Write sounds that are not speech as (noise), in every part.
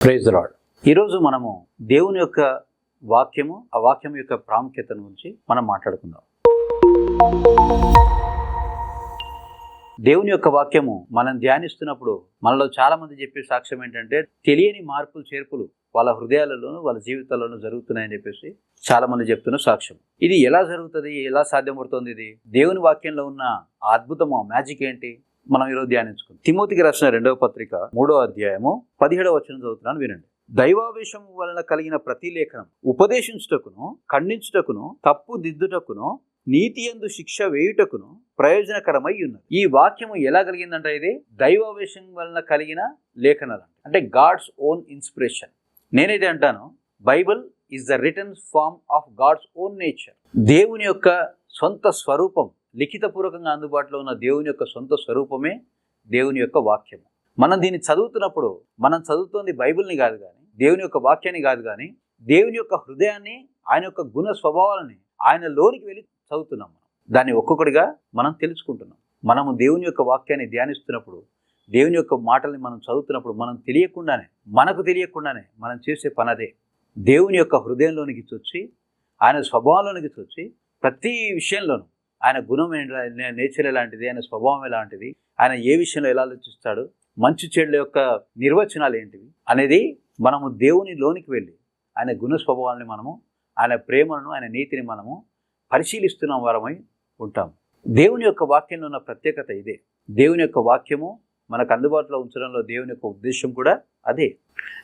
Praise lord ఈరోజు మనము దేవుని యొక్క వాక్యము ఆ వాక్యం యొక్క ప్రాముఖ్యత గురించి మనం మాట్లాడుకుందాం. దేవుని యొక్క వాక్యము మనం ధ్యానిస్తున్నప్పుడు మనలో చాలామంది చెప్పే సాక్ష్యం ఏంటంటే తెలియని మార్పులు చేర్పులు వాళ్ళ హృదయాలలోనూ వాళ్ళ జీవితాల్లోనూ జరుగుతున్నాయని చెప్పేసి చాలామంది చెప్తున్న సాక్ష్యం. ఇది ఎలా జరుగుతుంది? ఎలా సాధ్యపడుతుంది ఇది? దేవుని వాక్యంలో ఉన్న అద్భుతము ఆ మ్యాజిక్ ఏంటి? మనం ఈరోజు ధ్యానించుకుందాం. తిమోతికి రాసిన రెండవ పత్రిక మూడో అధ్యాయము పదిహేడవ వచనం చదువుతున్నాను వినండి. దైవావేశం వలన కలిగిన ప్రతి లేఖనం ఉపదేశించుటకును ఖండించుటకును తప్పు దిద్దుటకును నీతి ఎందు శిక్ష వేయుటకును ప్రయోజనకరమై ఉన్నది. ఈ వాక్యము ఎలా కలిగిందంటే ఇది? దైవావేశం వలన కలిగిన లేఖనాలు అంటే గాడ్స్ ఓన్ ఇన్స్పిరేషన్. నేనైతే అంటాను Bible is the return form of God's own nature. దేవుని యొక్క సొంత స్వరూపం లిఖితపూర్వకంగా అందుబాటులో ఉన్న దేవుని యొక్క సొంత స్వరూపమే దేవుని యొక్క వాక్యము. మనం దీన్ని చదువుతున్నప్పుడు మనం చదువుతోంది బైబిల్ని కాదు కానీ దేవుని యొక్క వాక్యాన్ని కాదు కానీ దేవుని యొక్క హృదయాన్ని ఆయన యొక్క గుణ స్వభావాలని ఆయన లోనికి వెళ్ళి చదువుతున్నాం మనం. దాన్ని ఒక్కొక్కటిగా మనం తెలుసుకుంటున్నాం. మనము దేవుని యొక్క వాక్యాన్ని ధ్యానిస్తున్నప్పుడు దేవుని యొక్క మాటల్ని మనం చదువుతున్నప్పుడు మనం తెలియకుండానే మనకు తెలియకుండానే మనం చేసే పని అదే. దేవుని యొక్క హృదయంలోనికి చొచ్చి ఆయన స్వభావంలోనికి చొచ్చి ప్రతి విషయంలోనూ ఆయన గుణం నేచర్ ఎలాంటిది? ఆయన స్వభావం ఎలాంటిది? ఆయన ఏ విషయంలో ఎలా ఆలోచిస్తాడు? మంచి చెడుల యొక్క నిర్వచనాలు ఏంటివి? అనేది మనము దేవుని లోనికి వెళ్ళి ఆయన గుణ స్వభావాన్ని మనము ఆయన ప్రేమను ఆయన నీతిని మనము పరిశీలిస్తున్న వారమై ఉంటాం. దేవుని యొక్క వాక్యంలో ఉన్న ప్రత్యేకత ఇదే. దేవుని యొక్క వాక్యము మనకు అందుబాటులో ఉంచడంలో దేవుని యొక్క ఉద్దేశం కూడా అదే.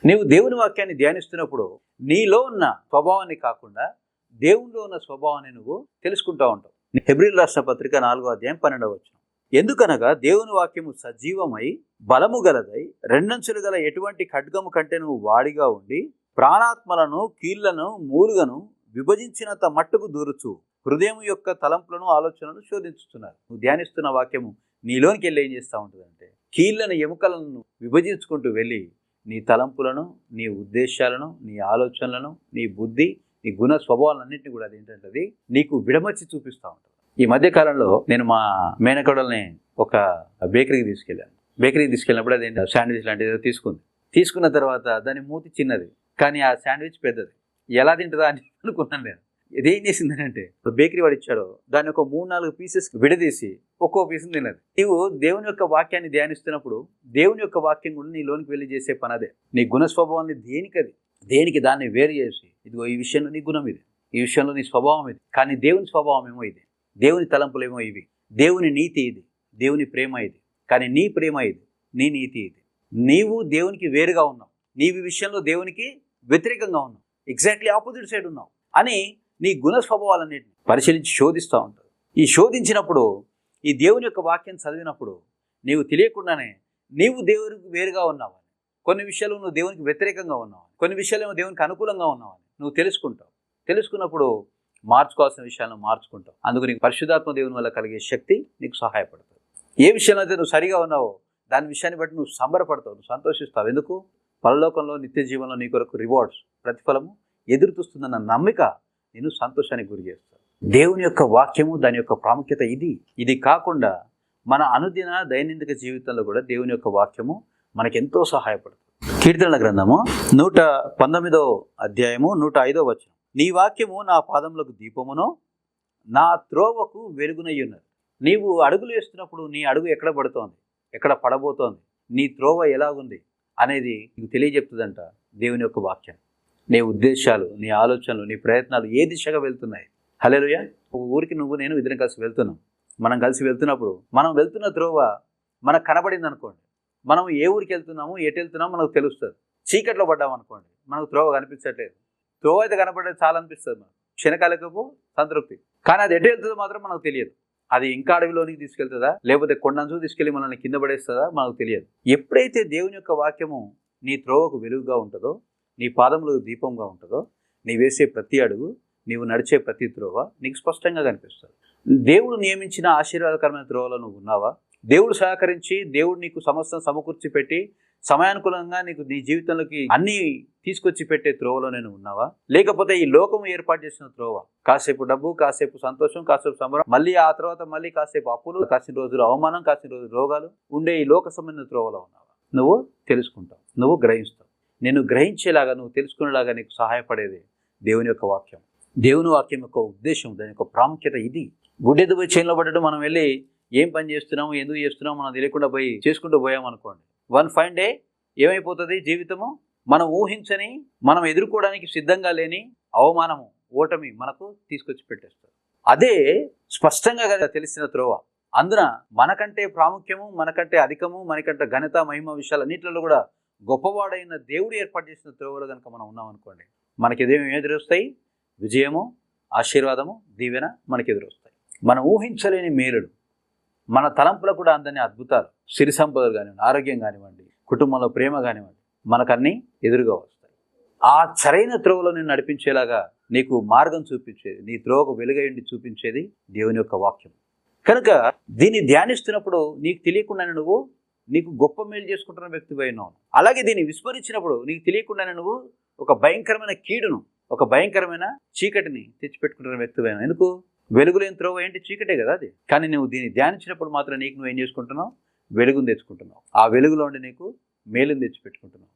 నీవు దేవుని వాక్యాన్ని ధ్యానిస్తున్నప్పుడు నీలో ఉన్న స్వభావాన్ని కాకుండా దేవునిలో ఉన్న స్వభావాన్ని నువ్వు తెలుసుకుంటూ ఉంటావు. హెబ్రిల్ రాష్ట్ర పత్రిక నాలుగో అధ్యాయం పన్నెండవ వచ్చిన ఎందుకనగా దేవుని వాక్యము సజీవమై బలము గలదై రెండంచులు గల ఎటువంటి ఖడ్గము కంటే నువ్వు వాడిగా ఉండి ప్రాణాత్మలను కీళ్ళను మూలుగను విభజించినంత మట్టుకు దూరుచు. హృదయం యొక్క తలంపులను ఆలోచనలను శోధించుతున్నారు నువ్వు ధ్యానిస్తున్న వాక్యము నీలోనికి వెళ్ళి ఏం చేస్తూ ఉంటుందంటే కీళ్ళను ఎముకలను విభజించుకుంటూ వెళ్ళి నీ తలంపులను నీ ఉద్దేశాలను నీ ఆలోచనలను నీ బుద్ధి నీ గుణ స్వభావాలన్నింటినీ కూడా అది ఏంటంటే అది నీకు విడమర్చి చూపిస్తూ ఉంటుంది. ఈ మధ్యకాలంలో నేను మా మేనకోడల్ని ఒక బేకరీకి తీసుకెళ్ళాను. బేకరీకి తీసుకెళ్ళినప్పుడు అది శాండ్విచ్ లాంటిది ఏదో తీసుకుంది. తీసుకున్న తర్వాత దాని మూతి చిన్నది కానీ ఆ శాండ్విచ్ పెద్దది. ఎలా తింటుందా అని (laughs) అనుకున్నాను నేను. ఇదేం చేసింది అంటే బేకరీ వాడు ఇచ్చాడు దాన్ని ఒక మూడు నాలుగు పీసెస్ విడదీసి ఒక్కో పీసెస్ తిన్నది. నీవు దేవుని యొక్క వాక్యాన్ని ధ్యానిస్తున్నప్పుడు దేవుని యొక్క వాక్యం కూడా నీ లోనికి వెళ్ళి చేసే పని అదే. నీ గుణ స్వభావాన్ని దేనికి అది దేనికి దాన్ని వేరు చేసి? ఇదిగో ఈ విషయంలో నీ గుణం ఇది. ఈ విషయంలో నీ స్వభావం ఇది. కానీ దేవుని స్వభావం ఏమో ఇది. దేవుని తలంపులేమో ఇవి. దేవుని నీతి ఇది. దేవుని ప్రేమ ఇది. కానీ నీ ప్రేమ ఇది. నీ నీతి ఇది. నీవు దేవునికి వేరుగా ఉన్నావు. నీవి విషయంలో దేవునికి వ్యతిరేకంగా ఉన్నావు. ఎగ్జాక్ట్లీ ఆపోజిట్ సైడ్ ఉన్నావు. అని నీ గుణ స్వభావాలన్నింటిని పరిశీలించి శోధిస్తూ ఉంటావు ఈ శోధించినప్పుడు ఈ దేవుని యొక్క వాక్యం చదివినప్పుడు నీవు తెలియకుండానే నీవు దేవునికి వేరుగా ఉన్నావని కొన్ని విషయాలు నువ్వు దేవునికి వ్యతిరేకంగా ఉన్నావు కొన్ని విషయాలు ఏమో దేవునికి అనుకూలంగా ఉన్నావని నువ్వు తెలుసుకుంటావు. తెలుసుకున్నప్పుడు మార్చుకోవాల్సిన విషయాలను మార్చుకుంటావు. అందుకు నీకు పరిశుధాత్మ దేవుని వల్ల కలిగే శక్తి నీకు సహాయపడుతుంది. ఏ విషయంలో అయితే నువ్వు సరిగా ఉన్నావో దాని విషయాన్ని బట్టి నువ్వు సంబరపడతావు నువ్వు సంతోషిస్తావు. ఎందుకు? పరలోకంలో నిత్య జీవనంలో నీ కొరకు రివార్డ్స్ ప్రతిఫలము ఎదురు చూస్తుందన్న నమ్మిక నేను సంతోషానికి గురి చేస్తాను దేవుని యొక్క వాక్యము దాని యొక్క ప్రాముఖ్యత ఇది. ఇది కాకుండా మన అనుదిన దైనందిక జీవితంలో కూడా దేవుని యొక్క వాక్యము మనకెంతో సహాయపడుతుంది. కీర్తనల గ్రంథము నూట పంతొమ్మిదో అధ్యాయము నూట ఐదో వచనం. నీ వాక్యము నా పాదములకు దీపమును నా త్రోవకు వెలుగునై ఉన్నది నీవు అడుగులు వేస్తున్నప్పుడు నీ అడుగు ఎక్కడ పడుతోంది? ఎక్కడ పడబోతోంది? నీ త్రోవ ఎలాగుంది? అనేది నీకు తెలియజెప్తుందంట దేవుని యొక్క వాక్యం. నీ ఉద్దేశాలు నీ ఆలోచనలు నీ ప్రయత్నాలు ఏ దిశగా వెళ్తున్నాయి? హలేలుయ ఒక ఊరికి నువ్వు నేను ఇద్దరం కలిసి వెళ్తున్నాం. మనం కలిసి వెళ్తున్నప్పుడు మనం వెళ్తున్న త్రోవ మనకు కనబడింది అనుకోండి మనం ఏ ఊరికి వెళ్తున్నాము ఎటు వెళ్తున్నామో మనకు తెలుస్తుంది. చీకట్లో పడ్డాం అనుకోండి మనకు త్రోవ కనిపించట్లేదు. త్రోవ అయితే కనపడేది చాలా అనిపిస్తుంది మనకు. క్షణకాలకపు సంతృప్తి. కానీ అది ఎటు వెళ్తుందో మాత్రం మనకు తెలియదు. అది ఇంకా అడవిలోనికి తీసుకెళ్తుందా లేకపోతే కొండంచు తీసుకెళ్ళి మనల్ని కింద పడేస్తుందా మనకు తెలియదు. ఎప్పుడైతే దేవుని యొక్క వాక్యము నీ త్రోవకు వెలుగుగా ఉంటుందో నీ పాదములకు దీపంగా ఉంటుందో నీ వేసే ప్రతి అడుగు నీవు నడిచే ప్రతి త్రోవ నీకు స్పష్టంగా కనిపిస్తుంది. దేవుడు నియమించిన ఆశీర్వాదకరమైన త్రోవలో నువ్వు ఉన్నావా? దేవుడు సహకరించి దేవుడు నీకు సమస్యను సమకూర్చి పెట్టి సమయానుకూలంగా నీకు నీ జీవితంలోకి అన్ని తీసుకొచ్చి పెట్టే త్రోవలో నేను ఉన్నావా? లేకపోతే ఈ లోకం ఏర్పాటు చేసిన త్రోవ? కాసేపు డబ్బు కాసేపు సంతోషం కాసేపు సంబరం మళ్ళీ ఆ తర్వాత మళ్ళీ కాసేపు అప్పులు కాసిన రోజులు అవమానం కాసిన రోజులు రోగాలు ఉండే ఈ లోక సంబంధించిన త్రోవలో ఉన్నావా? నువ్వు తెలుసుకుంటావు నువ్వు గ్రహిస్తావు. నేను గ్రహించేలాగా నువ్వు తెలుసుకునేలాగా నీకు సహాయపడేది దేవుని యొక్క వాక్యం. దేవుని వాక్యం యొక్క ఉద్దేశం దాని యొక్క ప్రాముఖ్యత ఇది. గుడ్డెద్దు పోయి చేనులో పడ్డట్టు మనం వెళ్ళి ఏం పని చేస్తున్నాము ఎందుకు చేస్తున్నాము మనం తెలియకుండా పోయి చేసుకుంటూ పోయామనుకోండి. వన్ ఫైన్ డే ఏమైపోతుంది జీవితము? మనం ఊహించని మనం ఎదుర్కోవడానికి సిద్ధంగా లేని అవమానము ఓటమి మనకు తీసుకొచ్చి పెట్టేస్తారు. అదే స్పష్టంగా కదా తెలిసిన త్రోవ. అందున మనకంటే ప్రాముఖ్యము మనకంటే అధికము మనకంటే ఘనత మహిమ విషయాలన్నింటిలో కూడా గొప్పవాడైన దేవుడు ఏర్పాటు చేసిన త్రోవలో కనుక మనం ఉన్నామనుకోండి మనకి ఏదేమి ఎదురొస్తాయి? విజయము ఆశీర్వాదము దీవెన మనకి ఎదురొస్తాయి మనం ఊహించలేని మేలుడు మన తలంపులకు కూడా అందని అద్భుతాలు సిరి సంపదలు కానివ్వండి ఆరోగ్యం కానివ్వండి కుటుంబంలో ప్రేమ కానివ్వండి మనకన్నీ ఎదురుగా వస్తాయి. ఆ సరైన త్రోవలో నేను నడిపించేలాగా నీకు మార్గం చూపించేది నీ త్రోవకు వెలుగయండి చూపించేది దేవుని యొక్క వాక్యం. కనుక దీన్ని ధ్యానిస్తున్నప్పుడు నీకు తెలియకుండానే నువ్వు నీకు గొప్ప మేలు చేసుకుంటున్న వ్యక్తి అయినావు. అలాగే దీన్ని విస్మరించినప్పుడు నీకు తెలియకుండానే నువ్వు ఒక భయంకరమైన కీడును ఒక భయంకరమైన చీకటిని తెచ్చిపెట్టుకుంటున్న వ్యక్తి అయినావు. ఎందుకు? వెలుగులేని త్రోవ ఏంటి? చీకటే కదా అది. కానీ నువ్వు దీన్ని ధ్యానించినప్పుడు మాత్రం నీకు నువ్వు ఏం చేసుకుంటున్నావు? వెలుగును తెచ్చుకుంటున్నావు. ఆ వెలుగులో ఉండి నీకు మేలుని తెచ్చిపెట్టుకుంటున్నావు.